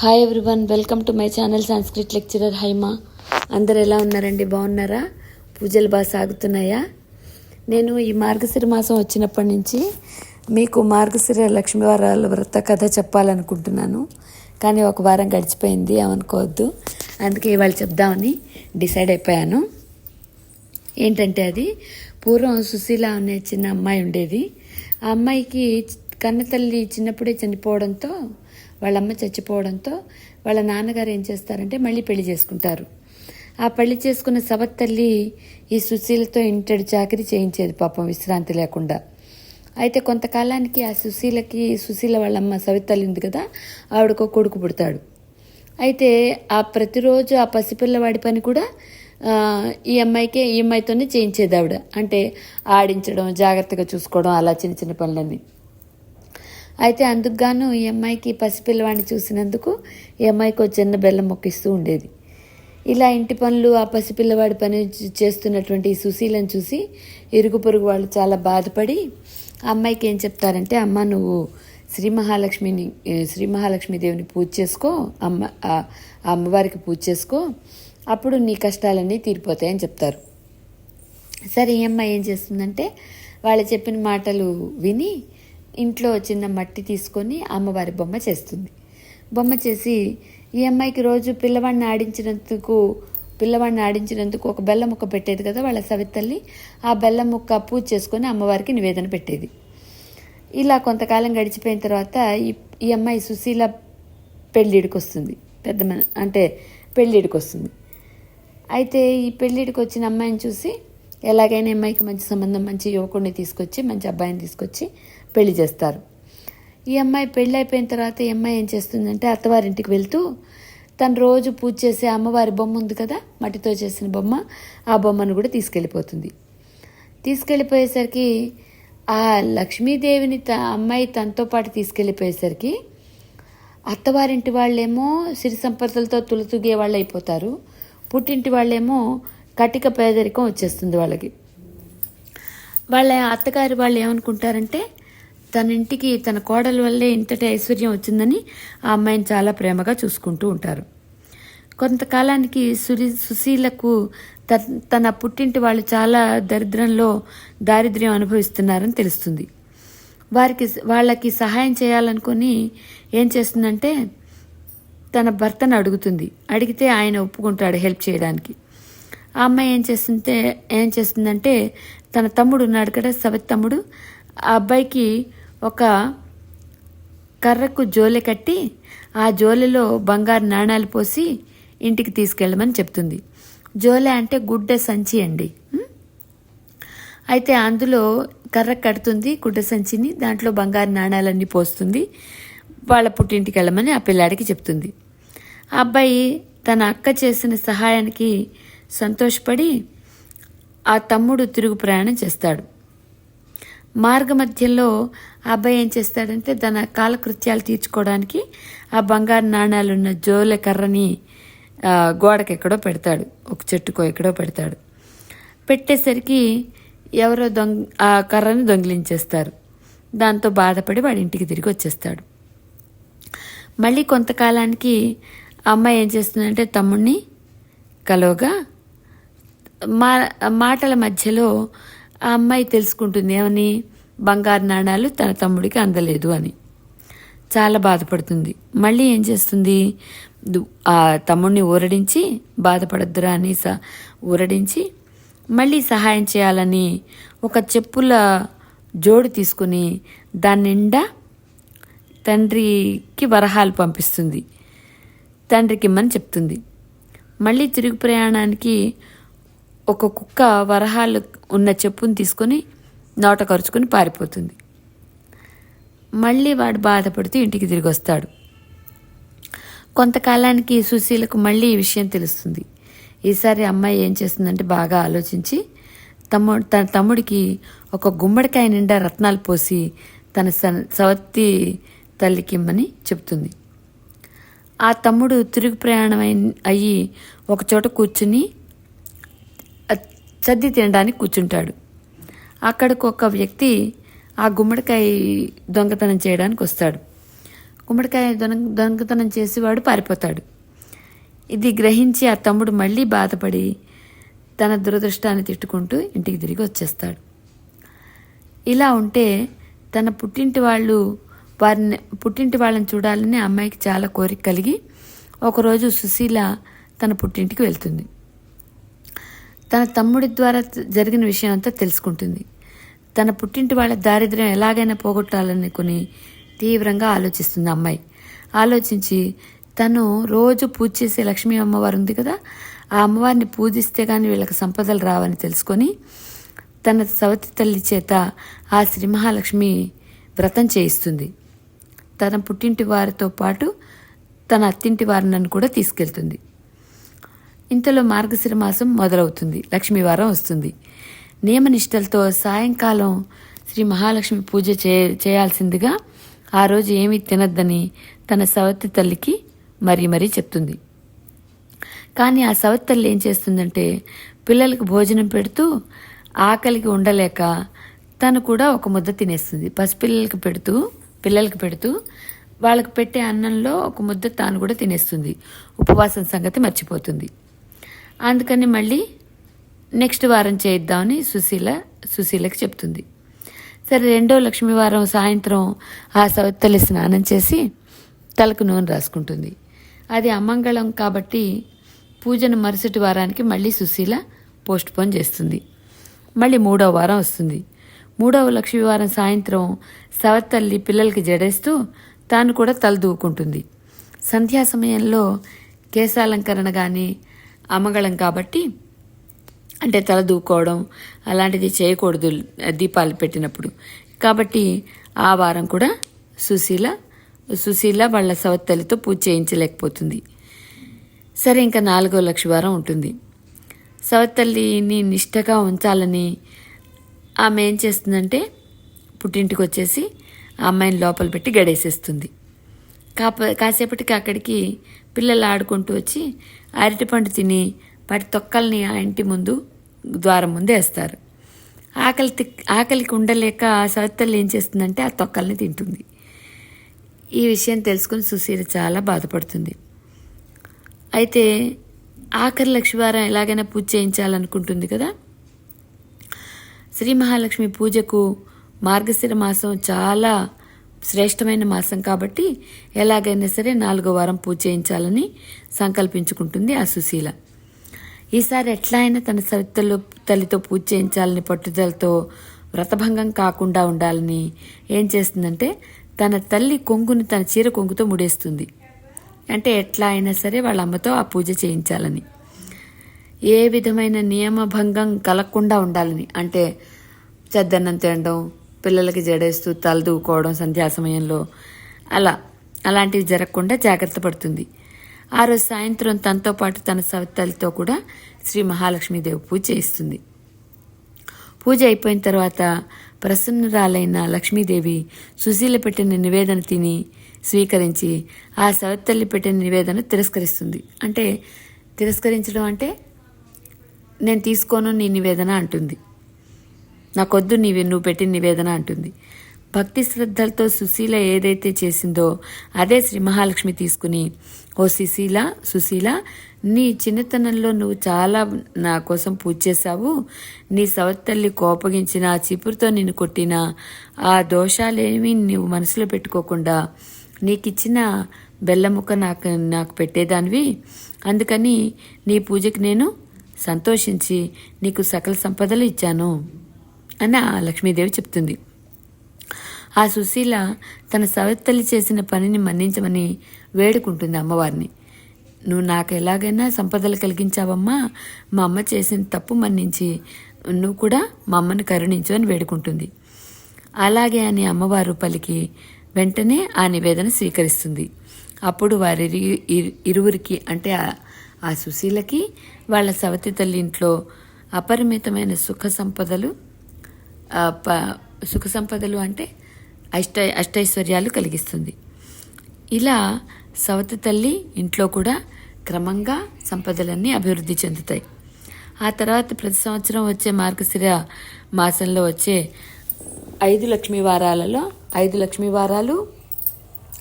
Hi everyone welcome to my channel Sanskrit lecturer Haima అందరు ఎలా ఉన్నారండి? బాగున్నారా? పూజలు బాగా సాగుతున్నాయా? నేను ఈ మార్గశిర మాసం వచ్చినప్పటి నుంచి మీకు మార్గశిర లక్ష్మీవారాల వ్రత కథ చెప్పాలనుకుంటున్నాను. కానీ ఒక వారం గడిచిపోయింది అనుకోవద్దు అందుకే ఇవాళ చెప్దామని డిసైడ్ అయిపోయాను. ఏంటంటే అది పూర్వం సుశీల అనే చిన్న అమ్మాయి ఉండేది. ఆ అమ్మాయికి కన్నతల్లి చిన్నప్పుడే చనిపోవడంతో వాళ్ళమ్మ చచ్చిపోవడంతో వాళ్ళ నాన్నగారు ఏం చేస్తారంటే మళ్ళీ పెళ్ళి చేసుకుంటారు. ఆ పెళ్ళి చేసుకున్న సవత్తల్లి ఈ సుశీలతో ఇంటడి చాకరీ చేయించేది పాపం విశ్రాంతి లేకుండా. అయితే కొంతకాలానికి ఆ సుశీలకి సుశీల వాళ్ళమ్మ సవితల్లి ఉంది కదా ఆవిడకు కొడుకు పుడతాడు. అయితే ఆ ప్రతిరోజు ఆ పసిపిల్లవాడి పని కూడా ఈ అమ్మాయికే ఈ అమ్మాయితోనే చేయించేది ఆవిడ. అంటే ఆడించడం జాగ్రత్తగా చూసుకోవడం అలా చిన్న చిన్న పనులన్నీ. అయితే అందుకుగాను ఈ అమ్మాయికి పసిపిల్లవాడిని చూసినందుకు ఈ అమ్మాయికి చిన్న బెల్లం మొక్కిస్తూ ఉండేది. ఇలా ఇంటి పనులు ఆ పసిపిల్లవాడి పని చేస్తున్నటువంటి సుశీలను చూసి ఇరుగు పొరుగు వాళ్ళు చాలా బాధపడి అమ్మాయికి ఏం చెప్తారంటే అమ్మ నువ్వు శ్రీ మహాలక్ష్మిని శ్రీ మహాలక్ష్మీదేవిని పూజ చేసుకో అమ్మ ఆ అమ్మవారికి పూజ చేసుకో అప్పుడు నీ కష్టాలన్నీ తీరిపోతాయని చెప్తారు. సరే ఈ అమ్మాయి ఏం చేస్తుందంటే వాళ్ళు చెప్పిన మాటలు విని ఇంట్లో చిన్న మట్టి తీసుకొని అమ్మవారి బొమ్మ చేస్తుంది. బొమ్మ చేసి ఈ అమ్మాయికి రోజు పిల్లవాడిని ఆడించినందుకు పిల్లవాడిని ఆడించినందుకు ఒక బెల్లం ముక్క పెట్టేది కదా వాళ్ళ సవితల్లి ఆ బెల్లం ముక్క పూజ చేసుకొని అమ్మవారికి నివేదన పెట్టేది. ఇలా కొంతకాలం గడిచిపోయిన తర్వాత ఈ ఈ అమ్మాయి సుశీల పెళ్ళిడికి వస్తుంది. పెద్ద మన అంటే పెళ్ళిడికి వస్తుంది. అయితే ఈ పెళ్ళిడికి వచ్చిన అమ్మాయిని చూసి ఎలాగైనా అమ్మాయికి మంచి సంబంధం మంచి యువకుడిని తీసుకొచ్చి మంచి అబ్బాయిని తీసుకొచ్చి పెళ్ళి చేస్తారు. ఈ అమ్మాయి పెళ్ళి అయిపోయిన తర్వాత ఈ అమ్మాయి ఏం చేస్తుందంటే అత్తవారింటికి వెళ్తూ తను రోజు పూజ చేసే అమ్మవారి బొమ్మ ఉంది కదా మట్టితో చేసిన బొమ్మ ఆ బొమ్మను కూడా తీసుకెళ్ళిపోతుంది. తీసుకెళ్ళిపోయేసరికి ఆ లక్ష్మీదేవిని త అమ్మాయి తనతో పాటు తీసుకెళ్ళిపోయేసరికి అత్తవారింటి వాళ్ళేమో సిరి సంపదలతో తులతుగే వాళ్ళు అయిపోతారు పుట్టింటి వాళ్ళేమో కటిక పేదరికం వచ్చేస్తుంది వాళ్ళకి. వాళ్ళ అత్తగారి వాళ్ళు ఏమనుకుంటారంటే తన ఇంటికి తన కోడల వల్లే ఇంతటి ఐశ్వర్యం వచ్చిందని ఆ అమ్మాయిని చాలా ప్రేమగా చూసుకుంటూ ఉంటారు. కొంతకాలానికి సురి సుశీలకు తన పుట్టింటి వాళ్ళు చాలా దరిద్రంలో దారిద్ర్యం అనుభవిస్తున్నారని తెలుస్తుంది. వారికి వాళ్ళకి సహాయం చేయాలనుకొని ఏం చేస్తుందంటే తన భర్తను అడుగుతుంది. అడిగితే ఆయన ఒప్పుకుంటాడు హెల్ప్ చేయడానికి. ఆ అమ్మాయి ఏం చేస్తుంటే ఏం చేస్తుందంటే తన తమ్ముడు ఉన్నాడు కదా సవత్ తమ్ముడు ఆ అబ్బాయికి ఒక కర్రకు జోలె కట్టి ఆ జోలెలో బంగారు నాణాలు పోసి ఇంటికి తీసుకెళ్ళమని చెప్తుంది. జోలె అంటే గుడ్డ సంచి అండి. అయితే అందులో కర్ర కడుతుంది గుడ్డ సంచిని దాంట్లో బంగారు నాణాలన్నీ పోస్తుంది. వాళ్ళ పుట్టింటికి వెళ్ళమని ఆ పిల్లాడికి చెప్తుంది. ఆ అబ్బాయి తన అక్క చేసిన సహాయానికి సంతోషపడి ఆ తమ్ముడు తిరుగు ప్రయాణం చేస్తాడు. మార్గ మధ్యలో ఆ అబ్బాయి ఏం చేస్తాడంటే తన కాలకృత్యాలు తీర్చుకోవడానికి ఆ బంగారు నాణాలున్న జోలె కర్రని గోడకి ఎక్కడో పెడతాడు. ఒక చెట్టుకో ఎక్కడో పెడతాడు. పెట్టేసరికి ఎవరో దొంగ ఆ కర్రని దొంగిలించేస్తారు. దాంతో బాధపడి వాడి ఇంటికి తిరిగి వచ్చేస్తాడు. మళ్ళీ కొంతకాలానికి అమ్మాయి ఏం చేస్తుందంటే తమ్ముడిని కలవగా మా మాటల మధ్యలో ఆ అమ్మాయి తెలుసుకుంటుంది. ఏమని? బంగారు నాణాలు తన తమ్ముడికి అందలేదు అని. చాలా బాధపడుతుంది. మళ్ళీ ఏం చేస్తుంది? ఆ తమ్ముడిని ఊరడించి బాధపడద్దురా అని స ఊరడించి మళ్ళీ సహాయం చేయాలని ఒక చెప్పుల జోడు తీసుకుని దాని నిండా తండ్రికి వరహాలు పంపిస్తుంది. తండ్రికి ఇమ్మని చెప్తుంది. మళ్ళీ తిరుగు ప్రయాణానికి ఒక కుక్క వరహాలు ఉన్న చెప్పును తీసుకొని నోట కరుచుకొని పారిపోతుంది. మళ్ళీ వాడు బాధపడుతూ ఇంటికి తిరిగి వస్తాడు. కొంతకాలానికి సుశీలకు మళ్ళీ ఈ విషయం తెలుస్తుంది. ఈసారి అమ్మాయి ఏం చేస్తుందంటే బాగా ఆలోచించి తమ్ముడు తన తమ్ముడికి ఒక గుమ్మడికాయ నిండా రత్నాలు పోసి తన స- తల్లికి ఇమ్మని చెప్తుంది. ఆ తమ్ముడు తిరుగు ప్రయాణం అయి- అయ్యి ఒకచోట కూర్చుని సద్ది తినడానికి కూర్చుంటాడు. అక్కడికి ఒక వ్యక్తి ఆ గుమ్మడికాయ దొంగతనం చేయడానికి వస్తాడు. గుమ్మడికాయ దొంగ దొంగతనం చేసేవాడు పారిపోతాడు. ఇది గ్రహించి ఆ తమ్ముడు మళ్ళీ బాధపడి తన దురదృష్టాన్ని తిట్టుకుంటూ ఇంటికి తిరిగి వచ్చేస్తాడు. ఇలా ఉంటే తన పుట్టింటి వాళ్ళు వారిని పుట్టింటి వాళ్ళని చూడాలని అమ్మాయికి చాలా కోరిక కలిగి ఒకరోజు సుశీల తన పుట్టింటికి వెళ్తుంది. తన తమ్ముడి ద్వారా జరిగిన విషయం అంతా తెలుసుకుంటుంది. తన పుట్టింటి వాళ్ళ దారిద్ర్యం ఎలాగైనా పోగొట్టాలనుకుని తీవ్రంగా ఆలోచిస్తుంది అమ్మాయి. ఆలోచించి తను రోజు పూజ చేసే లక్ష్మీ అమ్మవారు ఉంది కదా ఆ అమ్మవారిని పూజిస్తే కానీ వీళ్ళకి సంపదలు రావని తెలుసుకొని తన సవతి తల్లి చేత ఆ శ్రీ మహాలక్ష్మి వ్రతం చేయిస్తుంది. తన పుట్టింటి వారితో పాటు తన అత్తింటి వారిని కూడా తీసుకెళ్తుంది. ఇంతలో మార్గశిర మాసం మొదలవుతుంది. లక్ష్మీవారం వస్తుంది. నియమనిష్టలతో సాయంకాలం శ్రీ మహాలక్ష్మి పూజ చే చేయాల్సిందిగా ఆ రోజు ఏమీ తినద్దని తన సవతి తల్లికి మరీ మరీ చెప్తుంది. కానీ ఆ సవతి తల్లి ఏం చేస్తుందంటే పిల్లలకు భోజనం పెడుతూ ఆకలికి ఉండలేక తను కూడా ఒక ముద్ద తినేస్తుంది. పసిపిల్లలకి పెడుతూ పిల్లలకి పెడుతూ వాళ్ళకి పెట్టే అన్నంలో ఒక ముద్ద తాను కూడా తినేస్తుంది. ఉపవాసం సంగతి మర్చిపోతుంది. అందుకని మళ్ళీ నెక్స్ట్ వారం చేయిద్దామని సుశీల సుశీలకి చెప్తుంది. సరే రెండో లక్ష్మీవారం సాయంత్రం ఆ సవత్తల్లి స్నానం చేసి తలకు నూనె రాసుకుంటుంది. అది అమంగళం కాబట్టి పూజను మరుసటి వారానికి మళ్ళీ సుశీల పోస్ట్ పోన్ చేస్తుంది. మళ్ళీ మూడవ వారం వస్తుంది. మూడవ లక్ష్మీవారం సాయంత్రం సవత్తల్లి పిల్లలకి జడేస్తూ తాను కూడా తల దూకుంటుంది సంధ్యా సమయంలో కేశాలంకరణ కానీ అమగళం కాబట్టి అంటే తల దూకోవడం అలాంటిది చేయకూడదు దీపాలు పెట్టినప్పుడు. కాబట్టి ఆ వారం కూడా సుశీల సుశీల వాళ్ళ సవత్తలితో పూజ చేయించలేకపోతుంది. సరే ఇంకా నాలుగో లక్ష వారం ఉంటుంది. సవత్తల్లిని నిష్టగా ఉంచాలని ఆమె ఏం చేస్తుందంటే పుట్టింటికి వచ్చేసి ఆ అమ్మాయిని లోపల పెట్టి గడేసేస్తుంది. కాప కాసేపటికి అక్కడికి పిల్లలు ఆడుకుంటూ వచ్చి అరటిపండు తిని వాటి తొక్కల్ని ఆ ఇంటి ముందు ద్వారం ముందు వేస్తారు. ఆకలి తి ఆకలికి ఉండలేక ఆ ఏం చేస్తుందంటే ఆ తొక్కల్ని తింటుంది. ఈ విషయం తెలుసుకుని సుశీల చాలా బాధపడుతుంది. అయితే ఆఖరి లక్ష్మీవారం ఎలాగైనా పూజ చేయించాలనుకుంటుంది కదా? శ్రీ మహాలక్ష్మి పూజకు మార్గశిర మాసం చాలా శ్రేష్టమైన మాసం కాబట్టి ఎలాగైనా సరే నాలుగో వారం పూజ చేయించాలని సంకల్పించుకుంటుంది ఆ సుశీల. ఈసారి ఎట్లా అయినా తన సవితల్లో తల్లితో పూజ చేయించాలని పట్టుదలతో వ్రతభంగం కాకుండా ఉండాలని ఏం చేస్తుందంటే తన తల్లి కొంగును తన చీర కొంగుతో ముడేస్తుంది. అంటే ఎట్లా అయినా సరే వాళ్ళ అమ్మతో ఆ పూజ చేయించాలని. ఏ విధమైన నియమభంగం కలగకుండా ఉండాలని. అంటే చెద్దన్నం తినడం పిల్లలకి జడేస్తూ తల దూకోవడం సంధ్యా సమయంలో అలా అలాంటివి జరగకుండా జాగ్రత్త పడుతుంది. ఆ రోజు సాయంత్రం తనతో పాటు తన సవితలతో కూడా శ్రీ మహాలక్ష్మీదేవి పూజ చేయిస్తుంది. పూజ అయిపోయిన తర్వాత ప్రసన్నురాలైన లక్ష్మీదేవి సుశీల పెట్టిన నివేదన తిని స్వీకరించి ఆ సవితల్లి పెట్టిన నివేదన తిరస్కరిస్తుంది. అంటే తిరస్కరించడం అంటే నేను తీసుకోను నీ నివేదన అంటుంది. నాకొద్దు నీవి నువ్వు పెట్టిన నివేదన అంటుంది. భక్తి శ్రద్ధలతో సుశీల ఏదైతే చేసిందో అదే శ్రీ మహాలక్ష్మి తీసుకుని ఓ సుశీల సుశీల నీ చిన్నతనంలో నువ్వు చాలా నా కోసం పూజ చేశావు. నీ సవత్తల్లి కోపగించిన ఆ చీపురుతో నిన్ను కొట్టిన ఆ దోషాలేమీ నువ్వు మనసులో పెట్టుకోకుండా నీకిచ్చిన బెల్లం ముక్క నాకు నాకు పెట్టేదానివి. అందుకని నీ పూజకి నేను సంతోషించి నీకు సకల సంపదలు ఇచ్చాను. అని ఆ లక్ష్మీదేవి చెప్తుంది. ఆ సుశీల తన సవత్తల్లి చేసిన పనిని మన్నించమని వేడుకుంటుంది అమ్మవారిని. నువ్వు నాకు ఎలాగైనా సంపదలు కలిగించావమ్మా. మా అమ్మ చేసిన తప్పు మన్నించి నువ్వు కూడా మా అమ్మని కరుణించు అని వేడుకుంటుంది. అలాగే అని అమ్మవారు పలికి వెంటనే ఆ నివేదన స్వీకరిస్తుంది. అప్పుడు వారి ఇరువురికి అంటే ఆ- సుశీలకి వాళ్ళ సవతి తల్లి ఇంట్లో అపరిమితమైన సుఖ సంపదలు సుఖ సంపదలు అంటే అష్ట అష్టైశ్వర్యాలు కలిగిస్తుంది. ఇలా సవతి తల్లి ఇంట్లో కూడా క్రమంగా సంపదలన్నీ అభివృద్ధి చెందుతాయి. ఆ తర్వాత ప్రతి సంవత్సరం వచ్చే మార్గశిర మాసంలో వచ్చే ఐదు లక్ష్మీ వారాలలో ఐదు లక్ష్మీ వారాలు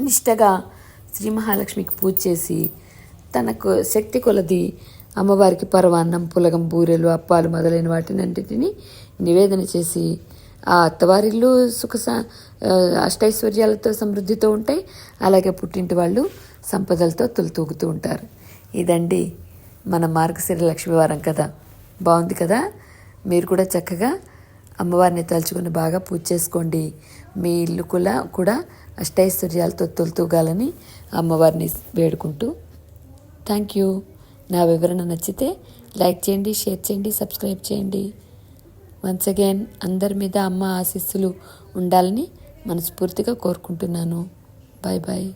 నిష్టగా శ్రీ మహాలక్ష్మికి పూజ చేసి తనకు శక్తి కొలది అమ్మవారికి పరవాన్నం పులగం బూరెలు అప్పాలు మొదలైన వాటిని నివేదన చేసి ఆ అత్తవారిళ్ళు సుఖ అష్టైశ్వర్యాలతో సమృద్ధితో ఉంటాయి అలాగే పుట్టింటి వాళ్ళు సంపదలతో తొలితూగుతూ ఉంటారు. ఇదండి మన మార్గశిర లక్ష్మీవారం కదా బాగుంది కదా? మీరు కూడా చక్కగా అమ్మవారిని తలుచుకుని బాగా పూజ చేసుకోండి. మీ ఇల్లు కూడా కూడా అష్టైశ్వర్యాలతో తొలుతూగాలని అమ్మవారిని వేడుకుంటూ. Thank you. నా వివరణ నచ్చితే లైక్ చేయండి షేర్ చేయండి సబ్స్క్రైబ్ చేయండి. వన్స్ అగైన్ అందరి మీద అమ్మ ఆశీస్సులు ఉండాలని మనస్ఫూర్తిగా కోరుకుంటున్నాను. Bye bye